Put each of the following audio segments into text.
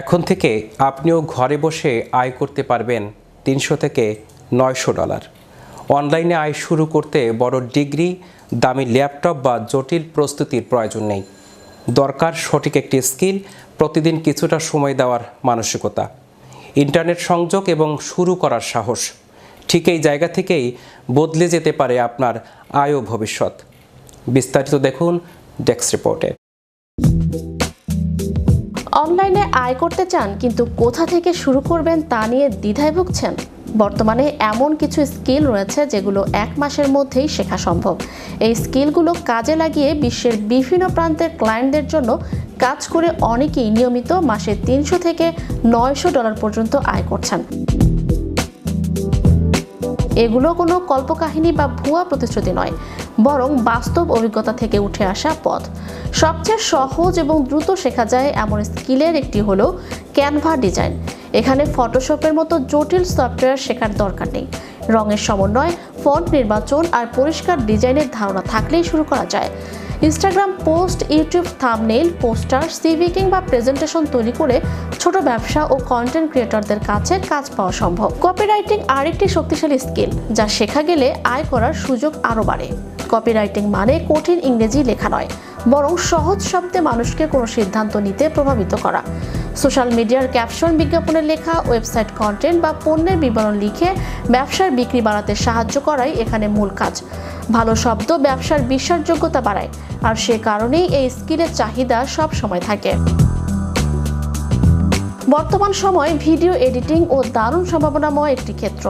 এখন থেকে আপনিও ঘরে বসে আয় করতে পারবেন তিনশো থেকে নয়শো ডলার। অনলাইনে আয় শুরু করতে বড় ডিগ্রি, দামি ল্যাপটপ বা জটিল প্রস্তুতির প্রয়োজন নেই। দরকার সঠিক একটি স্কিল, প্রতিদিন কিছুটা সময় দেওয়ার মানসিকতা। ইন্টারনেট সংযোগ এবং শুরু করার সাহস। ঠিক এই জায়গা থেকেই বদলে যেতে পারে আপনার আয় ভবিষ্যৎ। বিস্তারিত দেখুন ডেস্ক রিপোর্টে। অনলাইনে আয় করতে চান, কিন্তু কোথা থেকে শুরু করবেন তা নিয়ে দ্বিধায় ভুগছেন? বর্তমানে এমন কিছু স্কিল রয়েছে যেগুলো এক মাসের মধ্যেই শেখা সম্ভব। এই স্কিলগুলো কাজে লাগিয়ে বিশ্বের বিভিন্ন প্রান্তের ক্লায়েন্টদের জন্য কাজ করে অনেকেই নিয়মিত মাসে তিনশো থেকে নয়শো ডলার পর্যন্ত আয় করছেন। এগুলো কোনো কল্পকাহিনী বা ভুয়া প্রতিশ্রুতি নয়, বরং বাস্তব অভিজ্ঞতা থেকে উঠে আসা পথ। সবচেয়ে সহজ এবং দ্রুত শেখা যায় এমন স্কিলের একটি হলো ক্যানভা ডিজাইন। এখানে ফটোশপের মতো জটিল সফটওয়্যার শেখার দরকার নেই। রঙের সমন্বয়, ফন্ট নির্বাচন আর পরিষ্কার ডিজাইনের ধারণা থাকলেই শুরু করা যায়। Instagram post, YouTube thumbnail, poster, CV কিংবা প্রেজেন্টেশন তৈরি করে ছোট ব্যবসা ও কন্টেন্ট ক্রিয়েটরদের কাছে কাজ পাওয়া সম্ভব। কপিরাইটিং আরেকটি শক্তিশালী স্কিল, যা শেখা গেলে আয় করার সুযোগ আরও বাড়ে। কপিরাইটিং মানে কঠিন ইংরেজি লেখা নয়, বরং সহজ শব্দে মানুষকে কোনো সিদ্ধান্ত নিতে প্রভাবিত করা। সোশ্যাল মিডিয়ার ক্যাপশন বিজ্ঞাপনের লেখা, ওয়েবসাইট কন্টেন্ট বা পণ্যের বিবরণ লিখে ব্যবসার বিক্রি বাড়াতে সাহায্য করাই এখানে মূল কাজ। ভালো শব্দ ব্যবসার বিশ্বাসযোগ্যতা বাড়ায়, আর সে কারণেই এই স্কিলের চাহিদা সব সময় থাকে। বর্তমান সময় ভিডিও এডিটিং ও দারুণ সম্ভাবনাময় একটি ক্ষেত্র।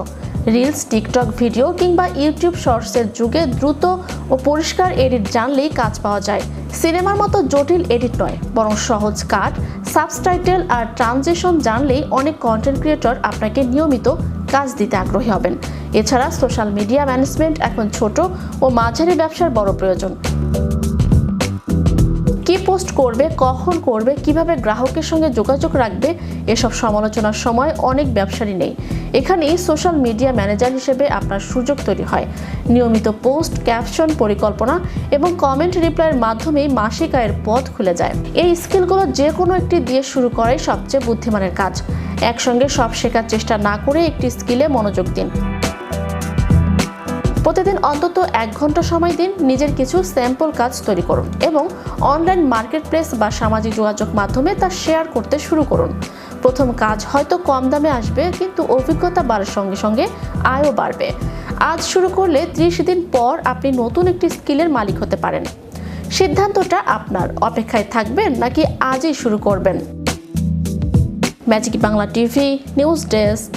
রিলস টিকটক ভিডিও কিংবা ইউটিউব শর্টসের যুগে দ্রুত ও পরিষ্কার এডিট জানলেই কাজ পাওয়া যায়। সিনেমার মতো জটিল এডিট নয়, বরং সহজ কাট সাবস্টাইটেল আর ট্রানজেকশন জানলেই অনেক কন্টেন্ট ক্রিয়েটর আপনাকে নিয়মিত কাজ দিতে আগ্রহী হবেন। এছাড়া সোশ্যাল মিডিয়া ম্যানেজমেন্ট এখন ছোট ও মাঝারি ব্যবসার বড় প্রয়োজন। পোস্ট করবে, কখন করবে, কীভাবে গ্রাহকের সঙ্গে যোগাযোগ রাখবে, এসব সমালোচনার সময় অনেক ব্যবসারই নেই। এখানেই সোশ্যাল মিডিয়া ম্যানেজার হিসেবে আপনার সুযোগ তৈরি হয়। নিয়মিত পোস্ট, ক্যাপশন, পরিকল্পনা এবং কমেন্ট রিপ্লাইয়ের মাধ্যমেই মাসিক আয়ের পথ খুলে যায়। এই স্কিলগুলো যে কোনো একটি দিয়ে শুরু করাই সবচেয়ে বুদ্ধিমানের কাজ। একসঙ্গে সব শেখার চেষ্টা না করে একটি স্কিলে মনোযোগ দিন। প্রতিদিন অন্তত এক ঘণ্টা সময় দিন নিজের কিছু স্যাম্পল কাজ তৈরি করুন এবং অনলাইন মার্কেট প্লেস বা সামাজিক যোগাযোগ মাধ্যমে তা শেয়ার করতে শুরু করুন। প্রথম কাজ হয়তো কম দামে আসবে, কিন্তু অভিজ্ঞতা বাড়ার সঙ্গে সঙ্গে আয়ও বাড়বে। আজ শুরু করলে ত্রিশ দিন পর আপনি নতুন একটি স্কিলের মালিক হতে পারেন। সিদ্ধান্তটা আপনার। অপেক্ষায় থাকবেন নাকি আজই শুরু করবেন? Magic Bangla TV, news desk.